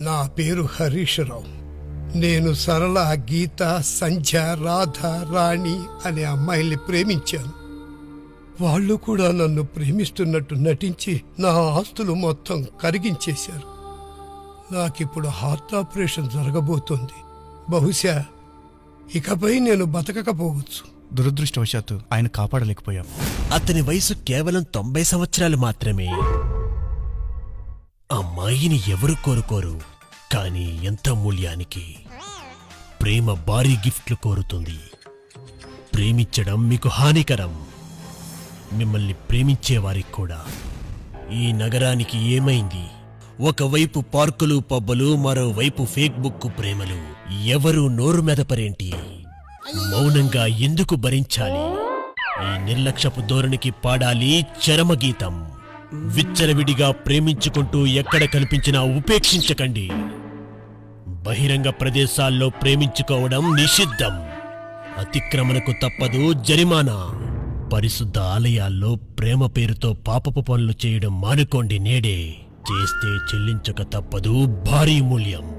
నా పేరు హరీష్ రావు నేను సరళ గీత సంధ్య రాధ రాణి అనే అమ్మాయిల్ని ప్రేమించాను. వాళ్ళు కూడా నన్ను ప్రేమిస్తున్నట్టు నటించి నా ఆస్తులు మొత్తం కరిగించేశారు. నాకిప్పుడు హార్ట్ ఆపరేషన్ జరగబోతోంది. బహుశా ఇకపై నేను బతకకపోవచ్చు. దురదృష్టవశాత్తు ఆయన కాపాడలేకపోయాం. అతని వయసు కేవలం తొంభై సంవత్సరాలు మాత్రమే. అమ్మాయిని ఎవరు కోరుకోరు కానీ ఎంత మూల్యానికి? ప్రేమ భారీ గిఫ్ట్లు కోరుతుంది. ప్రేమించడం మీకు హానికరం. మిమ్మల్ని ప్రేమించేవారికి కూడా. ఈ నగరానికి ఏమైంది? ఒకవైపు పార్కులు పబ్బలు మరోవైపు ఫేక్బుక్ ప్రేమలు. ఎవరు నోరు మెదపరేంటి? మౌనంగా ఎందుకు భరించాలి? ఈ నిర్లక్ష్యపు ధోరణికి పాడాలి చరమగీతం. విచ్చలవిడిగా ప్రేమించుకుంటూ ఎక్కడ కనిపించినా ఉపేక్షించకండి. బహిరంగ ప్రదేశాల్లో ప్రేమించుకోవడం నిషిద్ధం. అతిక్రమణకు తప్పదు జరిమానా. పరిశుద్ధ ఆలయాల్లో ప్రేమ పేరుతో పాపపు పనులు చేయడం మానుకోండి నేడే. చేస్తే చెల్లించక తప్పదు భారీ మూల్యం.